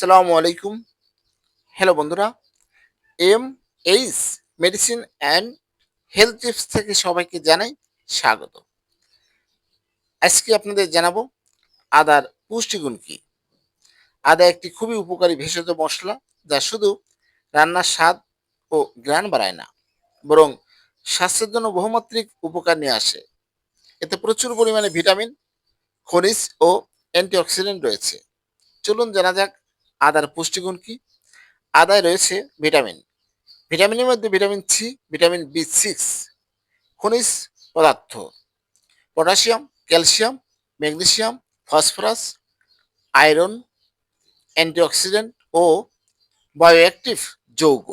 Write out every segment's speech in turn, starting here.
আসসালামু আলাইকুম। হ্যালো বন্ধুরা। M H medicine and health tips থেকে সবাইকে জানাই স্বাগত। আজকে আপনাদের জানাব আদার পুষ্টিগুণ কি? আদা একটি খুবই উপকারী ভেষজ মশলা যা শুধু রান্নার স্বাদ ও জ্ঞান বাড়ায় না, বরং স্বাস্থ্যের জন্য বহুমাত্রিক উপকার নিয়ে আসে। এতে প্রচুর পরিমাণে ভিটামিন, খনিজ ও অ্যান্টিঅক্সিডেন্ট রয়েছে। চলুন জানা যাক আদার পুষ্টিগুণ কি? আদায় রয়েছে ভিটামিন। ভিটামিনের মধ্যে vitamin C, vitamin B six খনিজ পদার্থ। Potassium, calcium, magnesium, phosphorus, iron, antioxidant ও বায়োঅ্যাক্টিভ যৌগ,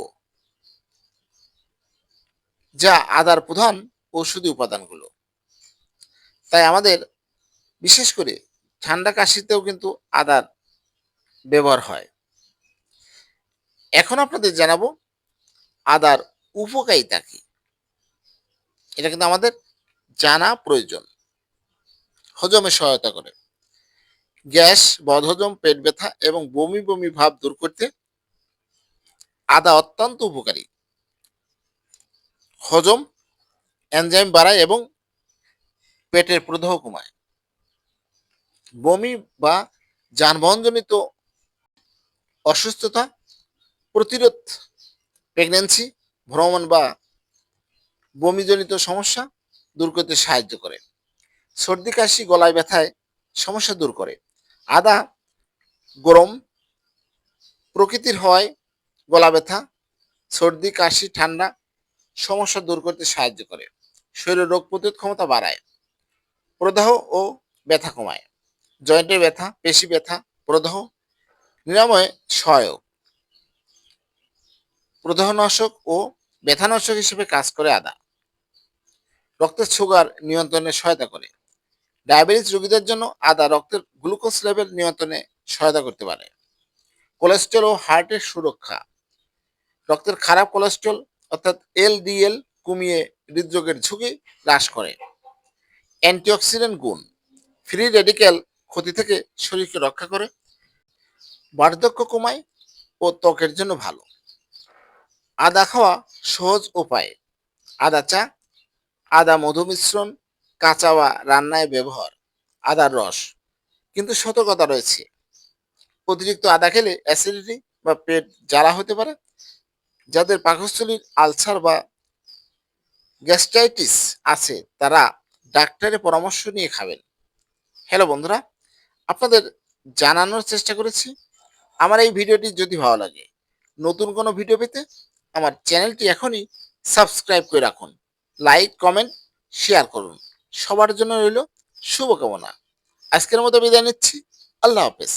যা আদার প্রধান ঔষধি উপাদানগুলো। তাই আমাদের, বিশেষ করে ঠান্ডা কাশিতেও কিন্তু আদার ব্যবহার হয়। এখন আপনাদের জানাব আদার উপকারিতা কি। এটা কিন্তু আমাদের জানা প্রয়োজন। হজমে সহায়তা করে। গ্যাস, বদহজম, পেট ব্যথা এবং বমি বমি ভাব দূর করতে আদা অত্যন্ত উপকারী। হজম এনজাইম বাড়ায় এবং পেটের প্রদাহ কমায়। বমি বা যানবাহনজনিত অসুস্থতা, প্রতিরোধ প্রেগন্যান্সি ভ্রমণ বা বমিজনিত সমস্যা দূর করতে সাহায্য করে। সর্দি, কাশি, গলায় ব্যথায় সমস্যা দূর করে। আদা গরম প্রকৃতির হওয়ায় গলা ব্যথা, সর্দি, কাশি, ঠান্ডা সমস্যা দূর করতে সাহায্য করে। শরীরের রোগ প্রতিরোধ ক্ষমতা বাড়ায়, প্রদাহ ও ব্যথা কমায়। জয়েন্টের ব্যথা, পেশি ব্যথা, প্রদাহ নিরাময়ে সহায়ক। প্রদাহনাশক ও ব্যথানাশক হিসেবে কাজ করে আদা। রক্তের সুগার নিয়ন্ত্রণে সহায়তা করে। ডায়াবেটিস রোগীদের জন্য আদা রক্তের গ্লুকোজ লেভেল নিয়ন্ত্রণে সহায়তা করতে পারে। কোলেস্ট্রল ও হার্টের সুরক্ষা। রক্তের খারাপ কোলেস্ট্রল অর্থাৎ এলডিএল কমিয়ে হৃদরোগের ঝুঁকি হ্রাস করে। অ্যান্টিঅক্সিডেন্ট গুণ। ফ্রি রেডিক্যাল ক্ষতি থেকে শরীরকে রক্ষা করে। বার্ধক্য কমায় ও ত্বকের জন্য ভালো। আদা খাওয়া সহজ উপায়। আদা চা, আদা মধু মিশ্রণ, কাঁচা বা রান্নায় ব্যবহার আদার রস। কিন্তু সতর্কতা রয়েছে। অতিরিক্ত আদা খেলে অ্যাসিডিটি বা পেট জ্বালা হতে পারে, যাদের পাকস্থলীর আলসার বা গ্যাস্ট্রাইটিস আছে, তারা ডাক্তারের পরামর্শ নিয়ে খাবেন। হ্যালো বন্ধুরা, আপনাদের জানানোর চেষ্টা করেছি আমার এই ভিডিওটি যদি ভালো লাগে, নতুন কোনো ভিডিও পেতে আমার চ্যানেলটি এখনই সাবস্ক্রাইব করে রাখুন। লাইক, কমেন্ট, শেয়ার করুন। সবার জন্য রইল শুভকামনা। আজকের মতো বিদায় নিচ্ছি। আল্লাহ হাফেজ।